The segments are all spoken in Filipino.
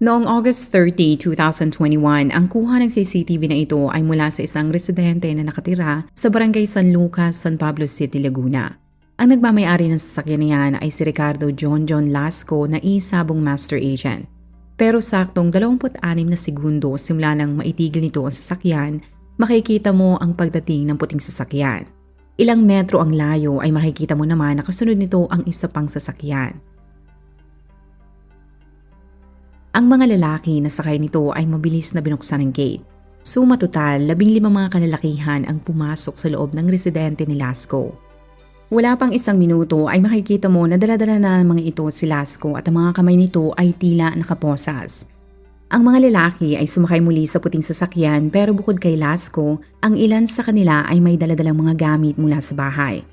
Noong August 30, 2021, ang kuha ng CCTV na ito ay mula sa isang residente na nakatira sa barangay San Lucas, San Pablo City, Laguna. Ang nagmamayari ng sasakyan na yan ay si Ricardo John John Lasco na isabong master agent. Pero saktong 26 na segundo simula nang maitigil nito ang sasakyan, makikita mo ang pagdating ng puting sasakyan. Ilang metro ang layo ay makikita mo naman na kasunod nito ang isa pang sasakyan. Ang mga lalaki na sakay nito ay mabilis na binuksan ng gate. Suma total, labing lima mga kalalakihan ang pumasok sa loob ng residente ni Lasco. Wala pang isang minuto ay makikita mo na daladala na ng mga ito si Lasco at ang mga kamay nito ay tila nakaposas. Ang mga lalaki ay sumakay muli sa puting sasakyan pero bukod kay Lasco, ang ilan sa kanila ay may daladalang mga gamit mula sa bahay.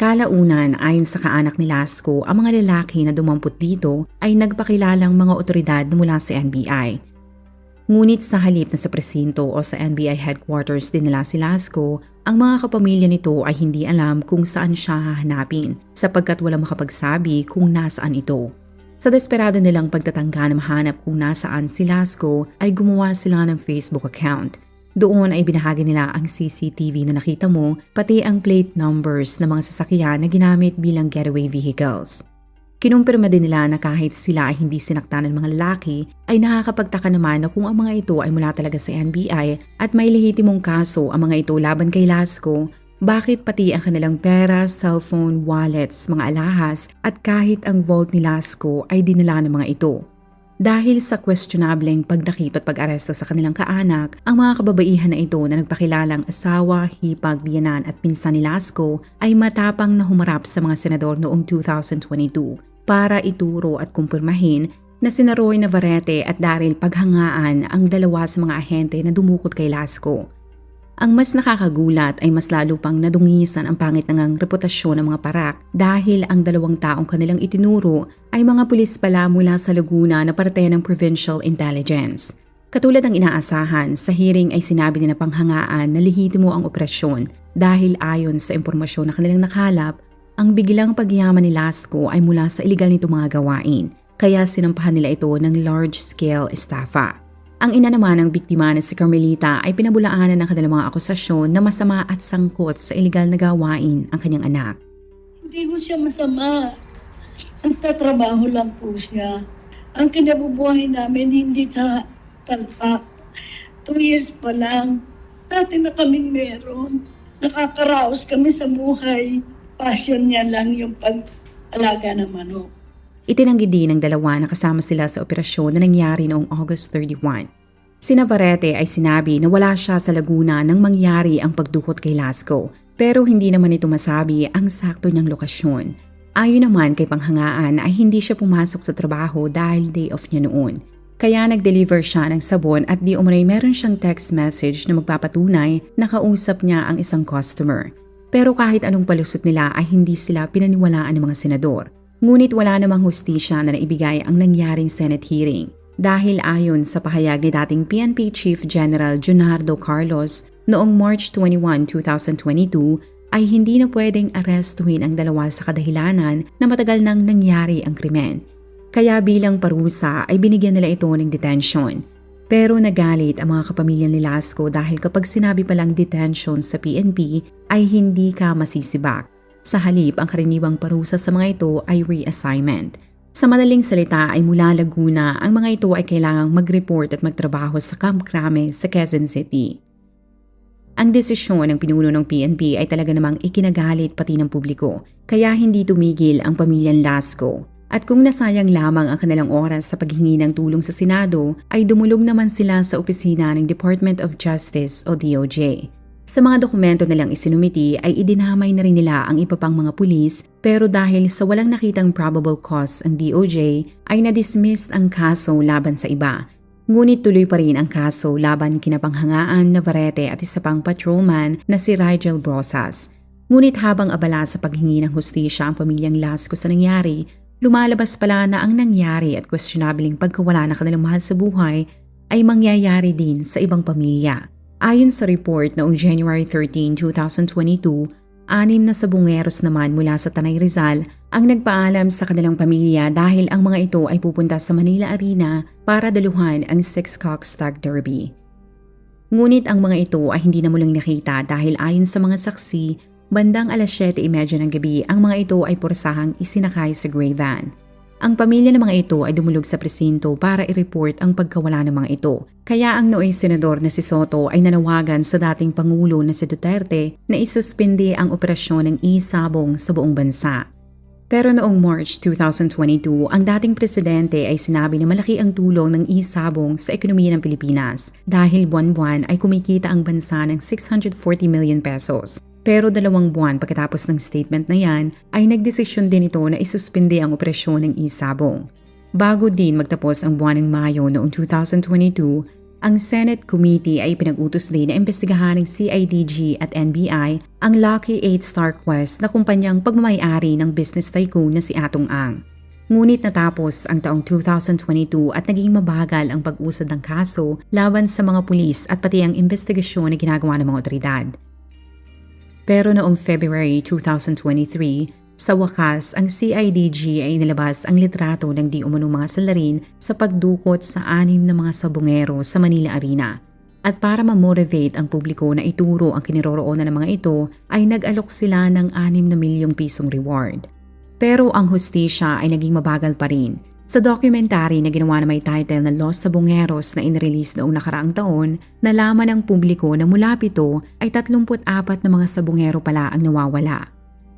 Kalaunan ayon sa kaanak ni Lasco, ang mga lalaki na dumampot dito ay nagpakilalang mga otoridad mula sa NBI. Ngunit sa halip na sa presinto o sa NBI headquarters din nila si Lasco, ang mga kapamilya nito ay hindi alam kung saan siya hahanapin sapagkat wala makapagsabi kung nasaan ito. Sa desperado nilang pagtatangka na mahanap kung nasaan si Lasco ay gumawa sila ng Facebook account – doon ay binahagi nila ang CCTV na nakita mo, pati ang plate numbers ng mga sasakyan na ginamit bilang getaway vehicles. Kinumpirma din nila na kahit sila ay hindi sinaktan ng mga lalaki, ay nakakapagtaka naman na kung ang mga ito ay mula talaga sa NBI at may lehitimong kaso ang mga ito laban kay Lasco, bakit pati ang kanilang pera, cellphone, wallets, mga alahas at kahit ang vault ni Lasco ay dinala ng mga ito. Dahil sa questionableng pagdakip at pag-aresto sa kanilang kaanak, ang mga kababaihan na ito na nagpakilalang asawa, hipag, biyanan at pinsan ni Lasco ay matapang na humarap sa mga senador noong 2022 para ituro at kumpirmahin na sina Roy Navarrete at Daryl Paghangaan ang dalawa sa mga ahente na dumukot kay Lasco. Ang mas nakakagulat ay mas lalo pang nadungisan ang pangit ng reputasyon ng mga parak dahil ang dalawang taong kanilang itinuro ay mga pulis pala mula sa Laguna na parte ng Provincial Intelligence. Katulad ng inaasahan, sa hearing ay sinabi ni na panghangaan na lihitimo ang operasyon dahil ayon sa impormasyon na kanilang nakalap, ang biglang pagyaman ni Lasco ay mula sa iligal nito mga gawain, kaya sinampahan nila ito ng large-scale estafa. Ang ina naman ng biktima na si Carmelita ay pinabulaanan ng kanilang mga akusasyon na masama at sangkot sa iligal na gawain ang kanyang anak. Hindi mo siya masama. Ang tatrabaho lang po siya. Ang kinabubuhay namin hindi sa talpak. Two years pa lang. Dati na kaming meron. Nakakaraos kami sa buhay. Passion niya lang yung pag-alaga ng manok. Itinanggi din ng dalawa na kasama sila sa operasyon na nangyari noong August 31. Si Navarrete ay sinabi na wala siya sa Laguna nang mangyari ang pagdukot kay Lasco pero hindi naman ito masabi ang sakto niyang lokasyon. Ayon naman kay Panghangaan ay hindi siya pumasok sa trabaho dahil day off niya noon. Kaya nag-deliver siya ng sabon at di umano'y meron siyang text message na magpapatunay na kausap niya ang isang customer. Pero kahit anong palusot nila ay hindi sila pinaniwalaan ng mga senador. Ngunit wala namang hustisya na naibigay ang nangyaring Senate hearing dahil ayon sa pahayag ni dating PNP Chief General Junardo Carlos noong March 21, 2022 ay hindi na pwedeng arestuhin ang dalawa sa kadahilanan na matagal nang nangyari ang krimen. Kaya bilang parusa ay binigyan nila ito ng detention. Pero nagalit ang mga kapamilya ni Lasco dahil kapag sinabi palang detention sa PNP ay hindi ka masisibak. Sa halip, ang karaniwang parusa sa mga ito ay reassignment – sa madaling salita ay mula Laguna, ang mga ito ay kailangang mag-report at magtrabaho sa Camp Crame sa Quezon City. Ang desisyon ng pinuno ng PNP ay talaga namang ikinagalit pati ng publiko, kaya hindi tumigil ang pamilyang Lasco. At kung nasayang lamang ang kanilang oras sa paghingi ng tulong sa Senado, ay dumulog naman sila sa opisina ng Department of Justice o DOJ. Sa mga dokumento nilang isinumiti ay idinamay na rin nila ang iba pang mga pulis pero dahil sa walang nakitang probable cause ang DOJ ay na-dismiss ang kaso laban sa iba. Ngunit tuloy pa rin ang kaso laban kinapanghangaan Navarrete at isa pang patrolman na si Rigel Brosas. Ngunit habang abala sa paghingi ng hustisya ang pamilyang Lasco sa nangyari, lumalabas pala na ang nangyari at questionabling pagkawala ng kanilang mahal sa buhay ay mangyayari din sa ibang pamilya. Ayon sa report noong January 13, 2022, anim na sabungeros naman mula sa Tanay Rizal ang nagpaalam sa kanilang pamilya dahil ang mga ito ay pupunta sa Manila Arena para daluhan ang Six Cock Stag Derby. Ngunit ang mga ito ay hindi na muling nakita dahil ayon sa mga saksi, bandang alas 7.30 ng gabi ang mga ito ay pursahang isinakay sa gray van. Ang pamilya ng mga ito ay dumulog sa presinto para i-report ang pagkawala ng mga ito. Kaya ang nooy senador na si Soto ay nanawagan sa dating Pangulo na si Duterte na isuspindi ang operasyon ng e-sabong sa buong bansa. Pero noong March 2022, ang dating presidente ay sinabi na malaki ang tulong ng e-sabong sa ekonomiya ng Pilipinas dahil buwan-buwan ay kumikita ang bansa ng 640 million pesos. Pero dalawang buwan pagkatapos ng statement na yan ay nagdesisyon din ito na isuspindi ang operasyon ng isabong. Bago din magtapos ang buwan ng Mayo noong 2022, ang Senate Committee ay pinag-utos din na imbestigahan ng CIDG at NBI ang Lucky 8 Star Quest na kumpanyang pagmamayari ng business tycoon na si Atong Ang. Ngunit natapos ang taong 2022 at naging mabagal ang pag-usad ng kaso laban sa mga pulis at pati ang investigasyon na ginagawa ng mga otoridad. Pero noong February 2023, sa wakas, ang CIDG ay nilabas ang litrato ng di umano mga salarin sa pagdukot sa anim na mga sabongero sa Manila Arena. At para ma-motivate ang publiko na ituro ang kiniroroonan ng mga ito, ay nag-alok sila ng 6 na milyong pisong reward. Pero ang hustisya ay naging mabagal pa rin sa documentary na ginawa na may title na Los Sabongeros na inrelease noong nakaraang taon, nalaman ng publiko na mula pito ay 34 na mga sabongero pala ang nawawala.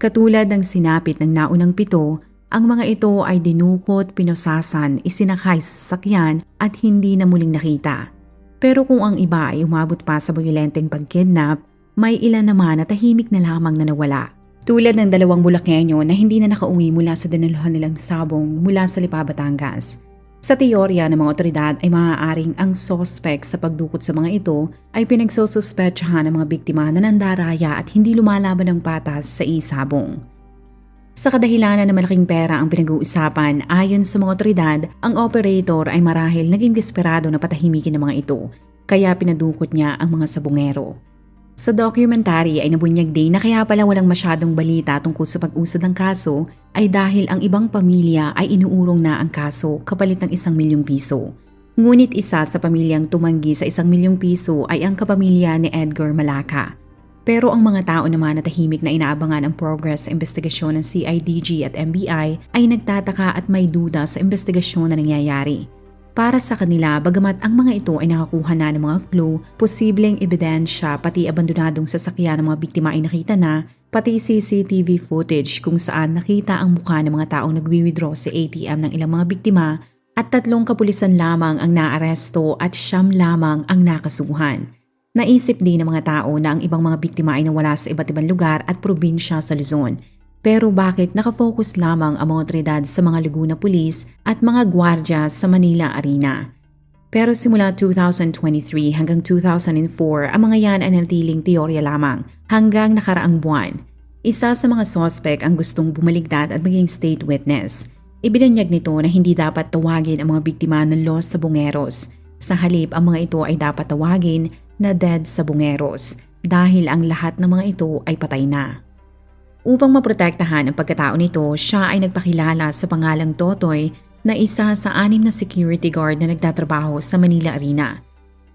Katulad ng sinapit ng naunang pito, ang mga ito ay dinukot, pinosasan, isinakay sa sasakyan at hindi na muling nakita. Pero kung ang iba ay umabot pa sa violenteng pagkidnap, may ilan naman na tahimik na lamang na nawala. Tulad ng dalawang Bulakenyo na hindi na nakauwi mula sa dinaluhan nilang sabong mula sa Lipa, Batangas. Sa teorya ng mga otoridad ay maaaring ang sospek sa pagdukot sa mga ito ay pinagsususpetsahan ng mga biktima na nandaraya at hindi lumalaban ng patas sa isabong. Sa kadahilanan na malaking pera ang pinag-uusapan, ayon sa mga otoridad, ang operator ay marahil naging desperado na patahimikin ng mga ito, kaya pinadukot niya ang mga sabungero. Sa documentary ay nabunyag din na kaya pala walang masyadong balita tungkol sa pag-usad ng kaso ay dahil ang ibang pamilya ay inuurong na ang kaso kapalit ng isang milyong piso. Ngunit isa sa pamilyang tumanggi sa isang milyong piso ay ang kapamilya ni Edgar Malaka. Pero ang mga tao naman na tahimik na inaabangan ang progress sa investigasyon ng CIDG at MBI ay nagtataka at may duda sa investigasyon na nangyayari. Para sa kanila, bagamat ang mga ito ay nakakuha na ng mga clue, posibleng ebidensya pati abandonadong sasakyan ng mga biktima ay nakita na, pati CCTV footage kung saan nakita ang mukha ng mga taong nagwi-withdraw sa ATM ng ilang mga biktima at tatlong kapulisan lamang ang naaresto at siyam lamang ang nakasuhan. Naisip din ng mga tao na ang ibang mga biktima ay nawala sa iba't ibang lugar at probinsya sa Luzon pero bakit nakafocus lamang ang mga otoridad sa mga Laguna Police at mga gwardya sa Manila Arena? Pero simula 2023 hanggang 2004, ang mga yan ay natiling teorya lamang hanggang nakaraang buwan. Isa sa mga sospek ang gustong bumaligtad at maging state witness. Ibinunyag nito na hindi dapat tawagin ang mga biktima ng Los Sabongeros. Sa halip, ang mga ito ay dapat tawagin na Dead Sabongeros dahil ang lahat ng mga ito ay patay na. Upang maprotektahan ang pagkatao nito, siya ay nagpakilala sa pangalang Totoy na isa sa anim na security guard na nagtatrabaho sa Manila Arena.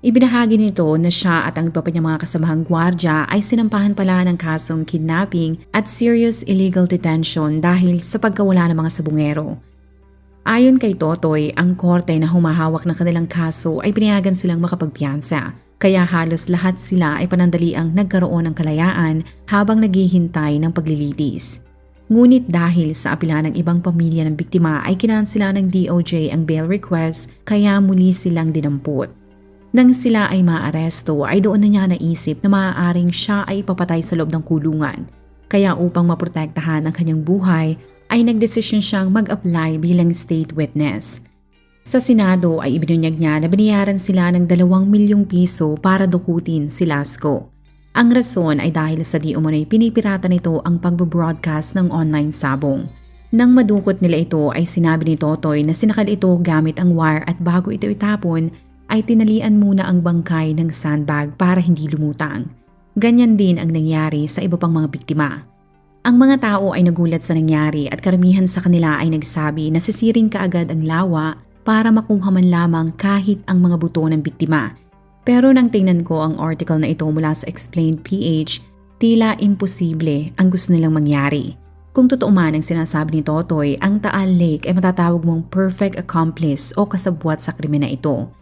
Ibinahagi nito na siya at ang iba pa niyang mga kasamahang gwardya ay sinampahan pala ng kasong kidnapping at serious illegal detention dahil sa pagkawala ng mga sabungero. Ayon kay Totoy, ang korte na humahawak ng kanilang kaso ay pinayagan silang makapagpiyansa kaya halos lahat sila ay panandaliang nagkaroon ng kalayaan habang naghihintay ng paglilitis. Ngunit dahil sa apila ng ibang pamilya ng biktima ay kinansila ng DOJ ang bail request kaya muli silang dinampot. Nang sila ay maaresto ay doon na niya naisip na maaaring siya ay ipapatay sa loob ng kulungan. Kaya upang maprotektahan ang kanyang buhay ay nagdesisyon siyang mag-apply bilang state witness. Sa Senado ay ibinunyag niya na binayaran sila ng 2 milyong piso para dukutin si Lasco. Ang rason ay dahil sa di umano'y pinipirata nito ang pagbo-broadcast ng online sabong. Nang madukot nila ito ay sinabi ni Totoy na sinakal ito gamit ang wire at bago ito itapon ay tinalian muna ang bangkay ng sandbag para hindi lumutang. Ganyan din ang nangyari sa iba pang mga biktima. Ang mga tao ay nagulat sa nangyari at karamihan sa kanila ay nagsabi na sisirin kaagad ang lawa para makuha man lamang kahit ang mga buto ng biktima. Pero nang tingnan ko ang article na ito mula sa Explained PH, tila imposible ang gusto nilang mangyari. Kung totoo man ang sinasabi ni Totoy, ang Taal Lake ay matatawag mong perfect accomplice o kasabwat sa krimen na ito.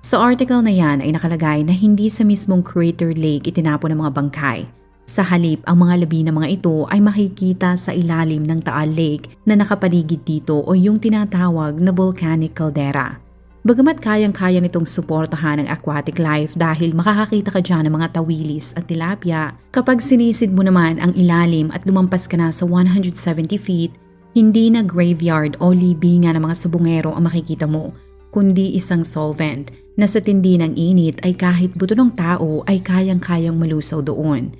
Sa article na yan ay nakalagay na hindi sa mismong Crater Lake itinapon ng mga bangkay. Sa halip, ang mga labi ng mga ito ay makikita sa ilalim ng Taal Lake na nakapaligid dito o yung tinatawag na volcanic caldera. Bagamat kayang-kaya nitong suportahan ang aquatic life dahil makakakita ka dyan ng mga tawilis at tilapia, kapag sinisid mo naman ang ilalim at lumampas ka na sa 170 feet, hindi na graveyard o libingan ng mga sabungero ang makikita mo, kundi isang solvent na sa tindi ng init ay kahit buto ng tao ay kayang-kayang malusaw doon.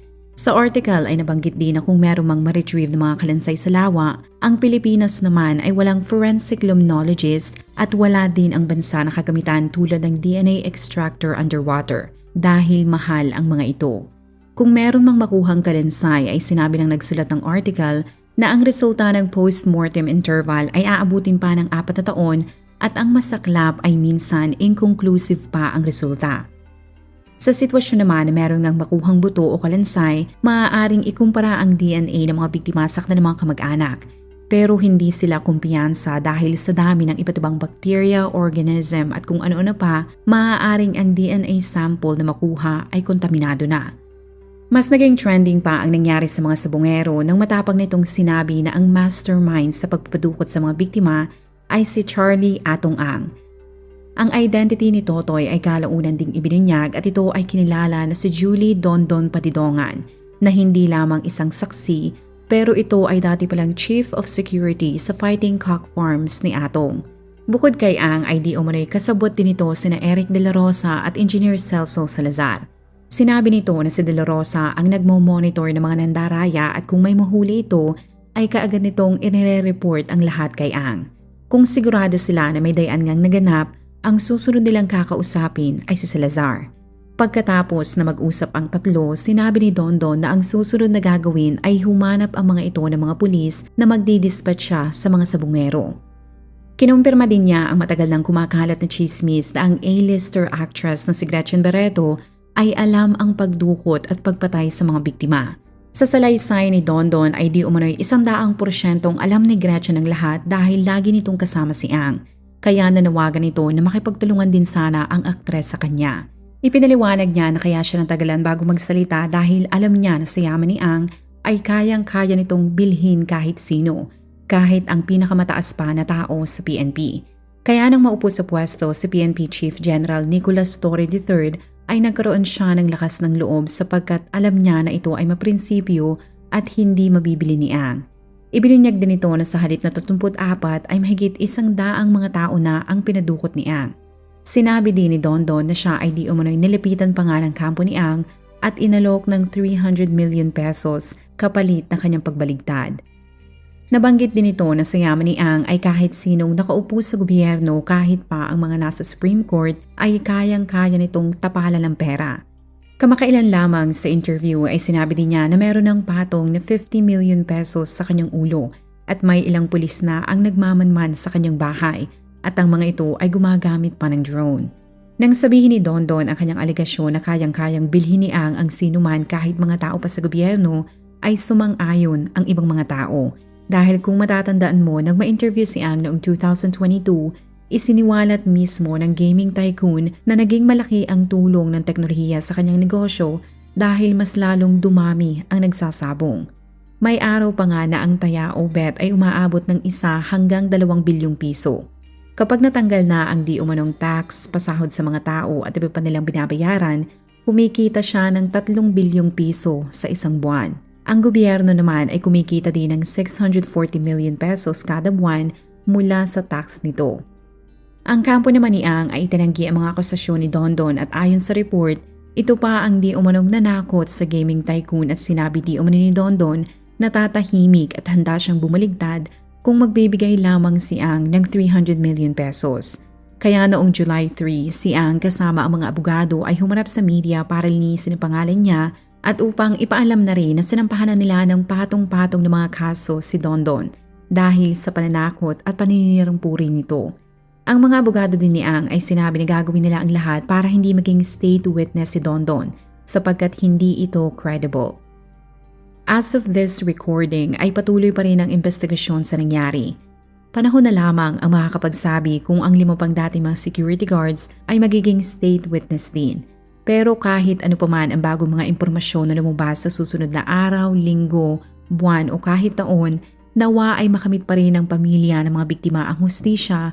Sa article ay nabanggit din na kung meron mang ma-retrieve ng mga kalansay sa lawa, ang Pilipinas naman ay walang forensic limnologist at wala din ang bansa na kagamitan tulad ng DNA extractor underwater dahil mahal ang mga ito. Kung meron mang makuhang kalansay ay sinabi ng nagsulat ng article na ang resulta ng post-mortem interval ay aabutin pa ng apat na taon at ang masaklap ay minsan inconclusive pa ang resulta. Sa sitwasyon naman na meron ngang makuhang buto o kalansay, maaaring ikumpara ang DNA ng mga biktima sa kanilang mga kamag-anak. Pero hindi sila kumpiyansa dahil sa dami ng iba't ibang bacteria, organism at kung ano-ano pa, maaaring ang DNA sample na makuha ay kontaminado na. Mas naging trending pa ang nangyari sa mga sabungero nang matapang nitong sinabi na ang mastermind sa pagpapadukot sa mga biktima ay si Charlie Atong Ang ang identity ni Totoy ay kalaunan ding ibinunyag at ito ay kinilala na si Julie Dondon Padidongan na hindi lamang isang saksi pero ito ay dati palang Chief of Security sa Fighting Cock Farms ni Atong. Bukod kay Ang ay di umano'y kasabot din ito sina Eric De La Rosa at Engineer Celso Salazar. Sinabi nito na si De La Rosa ang nagmo-monitor ng mga nandaraya at kung may mahuli ito ay kaagad nitong inire-report ang lahat kay Ang. Kung sigurado sila na may dayan ngang naganap ang susunod nilang kakausapin ay si Salazar. Pagkatapos na mag-usap ang tatlo, sinabi ni Dondon na ang susunod na gagawin ay humanap ang mga ito ng mga pulis na magdi-dispatch siya sa mga sabungero. Kinumpirma din niya ang matagal nang kumakalat na chismis na ang A-lister actress na si Gretchen Barreto ay alam ang pagdukot at pagpatay sa mga biktima. Sa salaysay ni Dondon ay di umano'y isandaang porsyentong alam ni Gretchen ang lahat dahil lagi nitong kasama si Ang kaya nanawagan ito na makipagtulungan din sana ang aktres sa kanya. Ipinaliwanag niya na kaya siya natagalan bago magsalita dahil alam niya na sa yaman ni Ang ay kayang-kaya nitong bilhin kahit sino, kahit ang pinakamataas pa na tao sa PNP. Kaya nang maupo sa pwesto si PNP Chief General Nicolas Torre III ay nagkaroon siya ng lakas ng loob sapagkat alam niya na ito ay maprinsipyo at hindi mabibili ni Ang. Ibinunyag din ito na sa halip na 34 ay mahigit isang daang mga tao na ang pinadukot ni Ang. Sinabi din ni Dondon na siya ay di umano'y nilipitan pa nga ng kampo ni Ang at inalok ng 300 million pesos kapalit ng kanyang pagbaligtad. Nabanggit din ito na sa yaman ni Ang ay kahit sinong nakaupo sa gobyerno kahit pa ang mga nasa Supreme Court ay kayang-kaya nitong tapalan ng pera. Kamakailan lamang sa interview ay sinabi din niya na meron ng patong na 50 million pesos sa kanyang ulo at may ilang pulis na ang nagmamanman sa kanyang bahay at ang mga ito ay gumagamit pa ng drone. Nang sabihin ni Dondon ang kanyang aligasyon na kayang-kayang bilhin ni Ang ang sinuman kahit mga tao pa sa gobyerno ay sumang-ayon ang ibang mga tao. Dahil kung matatandaan mo nang ma-interview si Ang noong 2022 isiniwalat mismo ng gaming tycoon na naging malaki ang tulong ng teknolohiya sa kanyang negosyo dahil mas lalong dumami ang nagsasabong. May araw pa nga na ang taya o bet ay umaabot ng isa hanggang dalawang bilyong piso. Kapag natanggal na ang di umanong tax, pasahod sa mga tao at iba pa nilang binabayaran, kumikita siya ng tatlong bilyong piso sa isang buwan. Ang gobyerno naman ay kumikita din ng 640 million pesos kada buwan mula sa tax nito. Ang kampo naman ni Ang ay itinanggi ang mga akusasyon ni Dondon at ayon sa report, ito pa ang di umanong nanakot sa gaming tycoon at sinabi di umano ni Dondon na tatahimik at handa siyang bumaligtad kung magbibigay lamang si Ang ng 300 million pesos. Kaya noong July 3, si Ang kasama ang mga abogado ay humarap sa media para linisin ang pangalan niya at upang ipaalam na rin na sinampahan na nila ng patong-patong ng mga kaso si Dondon dahil sa pananakot at paninirang puri nito. Ang mga abogado din ni Ang ay sinabi na gagawin nila ang lahat para hindi maging state witness si Dondon sapagkat hindi ito credible. As of this recording ay patuloy pa rin ang investigasyon sa nangyari. Panahon na lamang ang makakapagsabi kung ang lima pang dati mga security guards ay magiging state witness din. Pero kahit ano pa man ang bagong mga impormasyon na lumabas sa susunod na araw, linggo, buwan o kahit taon, nawa ay makamit pa rin ng pamilya ng mga biktima ang hustisya